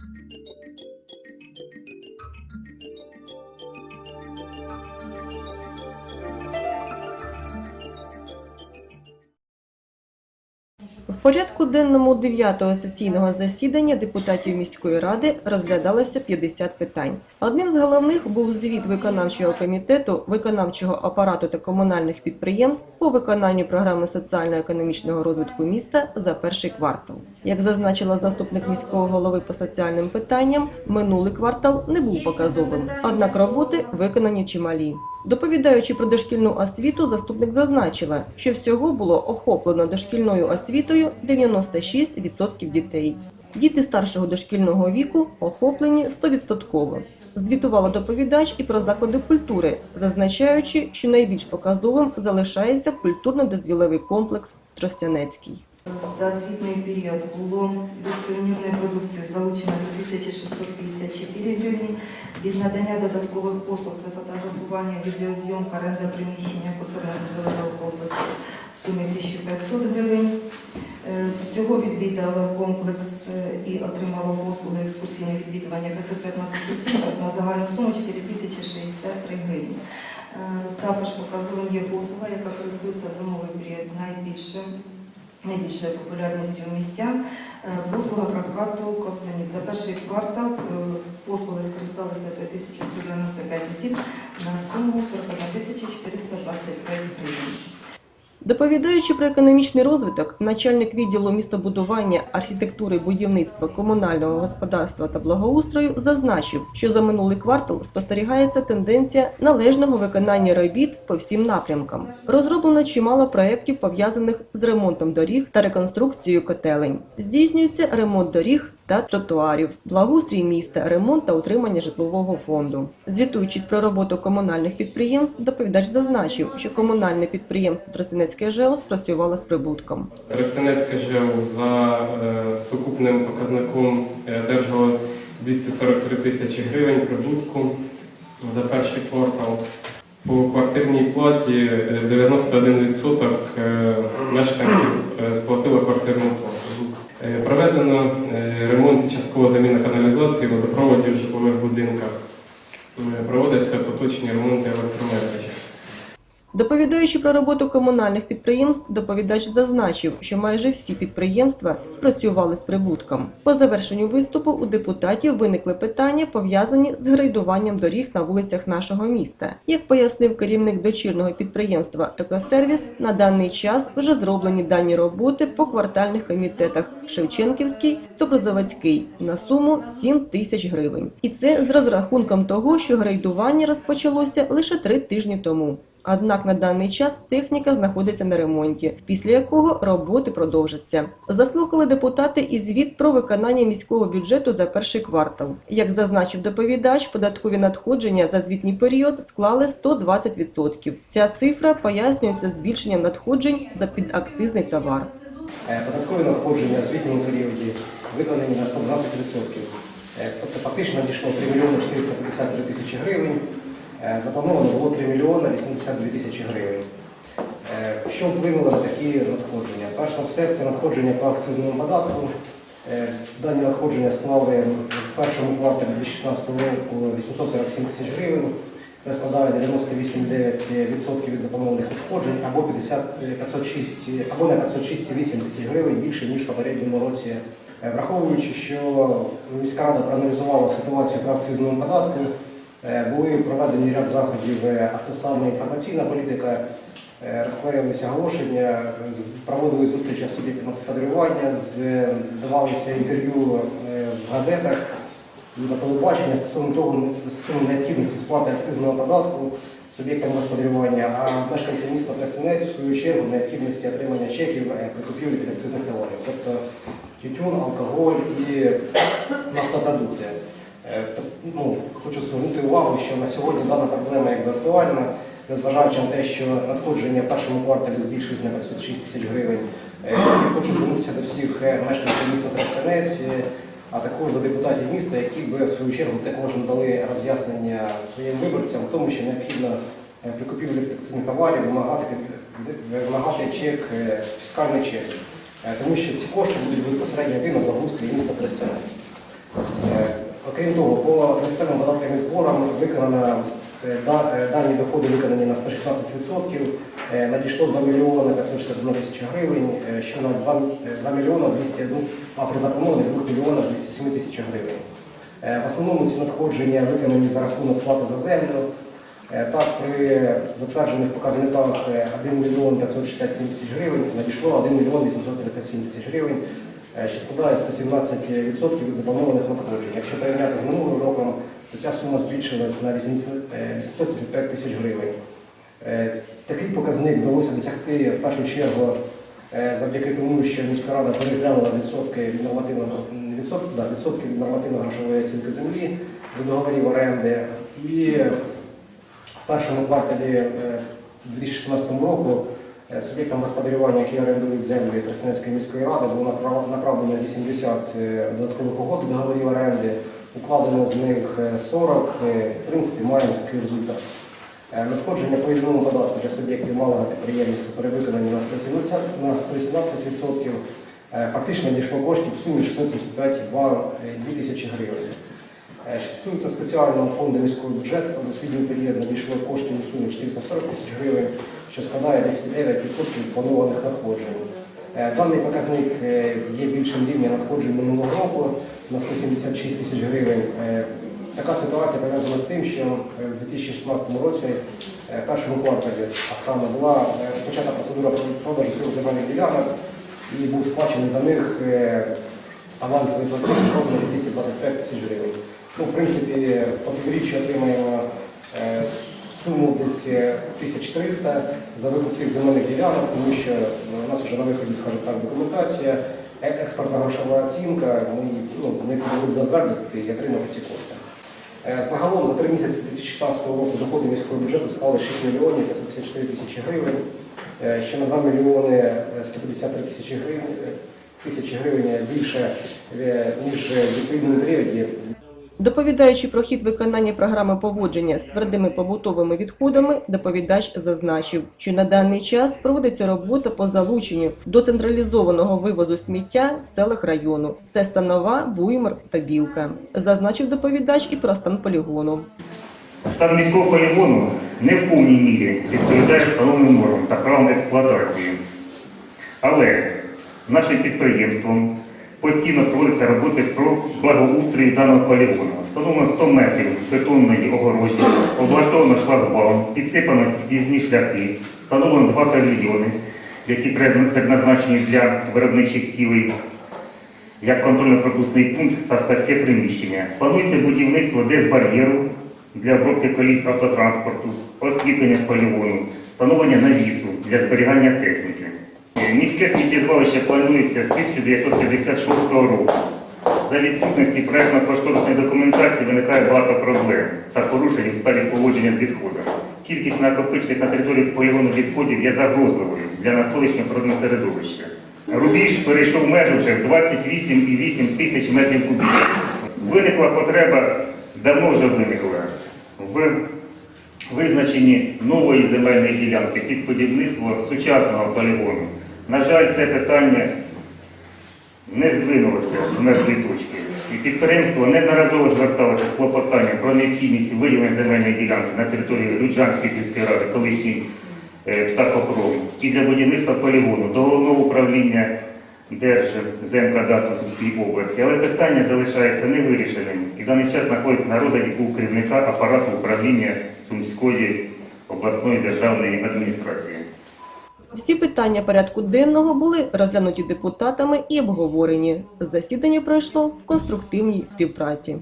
Thank you. Порядку денному 9-го сесійного засідання депутатів міської ради розглядалося 50 питань. Одним з головних був звіт виконавчого комітету, виконавчого апарату та комунальних підприємств по виконанню програми соціально-економічного розвитку міста за перший квартал. Як зазначила заступник міського голови по соціальним питанням, минулий квартал не був показовим, однак роботи виконані чималі. Доповідаючи про дошкільну освіту, заступник зазначила, що всього було охоплено дошкільною освітою 96% дітей. Діти старшого дошкільного віку охоплені 100%. Звітувала доповідач і про заклади культури, зазначаючи, що найбільш показовим залишається культурно-дозвіловий комплекс Тростянецький. За звітний період було від сувенірної продукції залучено 2654 гривні. Від надання додаткових послуг це фотографування, відеозйомка, оренда приміщення культурно-дозвілового комплексу в сумі 1500 гривень. Е, Всього відвідало комплекс е, і отримало послуги екскурсійне відвідування 515 осіб на загальну суму 4063 гривні. Е, Також показовим є послуга, яка користується в зимовий період найбільше найбільшою популярністю містян е, послуга прокату ковзанів. За перший квартал е, послуги скористалися 2195 осіб на суму 41 425 гривень. Доповідаючи про економічний розвиток, начальник відділу містобудування, архітектури, будівництва, комунального господарства та благоустрою зазначив, що за минулий квартал спостерігається тенденція належного виконання робіт по всім напрямкам. Розроблено чимало проєктів, пов'язаних з ремонтом доріг та реконструкцією котелень. Здійснюється ремонт доріг та тротуарів, благоустрій міста, ремонт та утримання житлового фонду. Звітуючись про роботу комунальних підприємств, доповідач зазначив, що комунальне підприємство Тростянецьке ЖЕО спрацювало з прибутком. Тростянецьке ЖЕО за е, сукупним показником е, 243 тисячі гривень прибутку за перший квартал. По квартирній платі е, 91% е, мешканців сплатили квартирну плату. Водопроводів в житлових будинках. Е, Проводяться поточні ремонти електромереж. Доповідаючи про роботу комунальних підприємств, доповідач зазначив, що майже всі підприємства спрацювали з прибутком. По завершенню виступу у депутатів виникли питання, пов'язані з грейдуванням доріг на вулицях нашого міста. Як пояснив керівник дочірного підприємства «Екосервіс», на даний час вже зроблені дані роботи по квартальних комітетах Шевченківський, Цукрозаводський на суму 7 тисяч гривень. І це з розрахунком того, що грейдування розпочалося лише три тижні тому. Однак на даний час техніка знаходиться на ремонті, після якого роботи продовжаться. Заслухали депутати і звіт про виконання міського бюджету за перший квартал. Як зазначив доповідач, податкові надходження за звітній період склали 120%. Ця цифра пояснюється збільшенням надходжень за підакцизний товар. Е, Податкові надходження в звітньому періоді виконані на 120%. Е, Тобто фактично надійшло 3 мільйони 453 тисячі гривень, заплановано було 3 мільйони 82 тисячі гривень. Е, Що вплинуло на такі надходження? Перш за все, це надходження по акцизному податку. Е, Дані надходження склали в першому кварталі 2016 року 847 тисяч гривень. Це складає 98,9% від запланованих надходжень або 50, е, 506, або на 506,8 тисяч гривень більше, ніж в попередньому році. Е, Враховуючи, що міська рада проаналізувала ситуацію по акцизному податку, е, були проведені ряд заходів, е, а це саме інформаційна політика, е, розклеювалися оголошення, проводили зустрічі з суб'єктами господарювання, давалися інтерв'ю е, в газетах на телебачення стосовно того, стосовно необхідності сплати акцизного податку суб'єктам господарювання, а мешканці міста Тростянець, в свою чергу, необхідності отримання чеків е, при купівлі підакцизних товарів, тобто тютюн, алкоголь і нафтопродукти. Е, Ну, хочу звернути увагу, що на сьогодні дана проблема якби актуальна, незважаючи на те, що надходження в першому кварталі збільшилось на 506 тисяч гривень. Е, Хочу звернутися до всіх е, мешканців міста Тростянець, е, а також до депутатів міста, які би в свою чергу також надали роз'яснення своїм виборцям, в тому, що необхідно при купівлі акцизних товарів вимагати, вимагати чек, фіскальний чек. Тому що ці кошти будуть безпосередньо на благоустрій міста Тростянець. Крім того, по місцевим податкам зборам виконано е, е, дані доходи виконані на 116%, е, надійшло 2 мільйони 561 тисяча гривень, що на 2, 2 мільйона 201, а при запланованих 2 мільйона 207 тисяч гривень. В основному ці надходження виконані за рахунок плати за землю. Так, при затверджених показниках е, 1 мільйон 567 тисяч гривень надійшло 1 мільйон 837 тисяч гривень, що складає 117% від запланованих надходжень. Якщо порівняти з минулим роком, то ця сума збільшилась на 80, е, 875 тисяч гривень. Е, Такий показник вдалося досягти в першу чергу е, завдяки тому, що міська рада переглянула відсотки від нормативного відсотки, від нормативно-грошової оцінки землі до договорів оренди. І в першому кварталі е, 2016 року е, суб'єктам господарювання, які орендують землі Тростянецької міської ради, було направлено 80 е, додаткових угод договорів оренди, укладено з них е, 40. Е, В принципі, маємо такий результат. Е, Надходження по єдиному податку для суб'єктів малого підприємництва перевиконані на 117%. На 117%. Е, Фактично надійшло коштів в сумі 675,2 тисячі гривень. Е, стосується спеціального фонду міського бюджету, на освітній період надійшло коштів у сумі 440 тисяч гривень, що складає 10,9% планованих надходжень. Е, Даний показник е, є більшим рівня надходжень минулого року на 176 тисяч гривень. Е, Така ситуація пов'язана з тим, що в 2016 році, в першому кварталі, а саме була розпочата процедура продажу трьох земельних ділянок і був сплачений за них авансовий платіж розмірі 225 тисяч гривень. Ну, в принципі, по півріччю отримаємо суму десь е, 1300 за викуп цих земельних ділянок, тому що е, у нас вже на виході, скажімо так, документація, е- експортна грошова оцінка, ми ну, не могли затвердити і отримати ці кошти. Е, Загалом за три місяці 2016 року доходи міського бюджету склали 6 мільйонів 554 тисячі гривень, е, що на 2 мільйони е, 153 тисячі гривень, е, тисячі гривень більше, е, ніж в відповідному періоді Доповідаючи про хід виконання програми поводження з твердими побутовими відходами, доповідач зазначив, що на даний час проводиться робота по залученню до централізованого вивозу сміття в селах району. Це Станова, Буймар та Білка. Зазначив доповідач і про стан полігону. Стан міського полігону не в повній мірі відповідає встановленим нормам та правилам експлуатації. Але нашим підприємством постійно проводяться роботи про благоустрій даного полігону. Встановлено 100 метрів бетонної огорожі, облаштовано шлагбаум, підсипано під'їзні шляхи, встановлено два павільйони, які предназначені для виробничих цілей як контрольно-пропускний пункт та складське приміщення. Планується будівництво дезбар'єру для обробки коліс автотранспорту, освітлення полігону, встановлення навісу для зберігання техніки. Міське сміттєзвалище планується з 1956 року. За відсутності проєктно-кошторисної документації виникає багато проблем та порушень у сфері поводження з відходами. Кількість накопичених на території полігону відходів є загрозливою для навколишнього природного середовища. Рубіж перейшов межу вже в 28,8 тисяч метрів кубічних. Виникла потреба, давно вже виникла, в визначенні нової земельної ділянки під будівництво сучасного полігону. На жаль, це питання не здвинулося з мертвої точки. І підприємство неодноразово зверталося з клопотанням про необхідність виділення земельної ділянки на території Люджанської сільської ради, колишньої е, птахопрому, і для будівництва полігону до головного управління Держземкадастру Сумської області. Але питання залишається невирішеним і в даний час знаходиться на розгляді у керівника апарату управління Сумської обласної державної адміністрації. Всі питання порядку денного були розглянуті депутатами і обговорені. Засідання пройшло в конструктивній співпраці.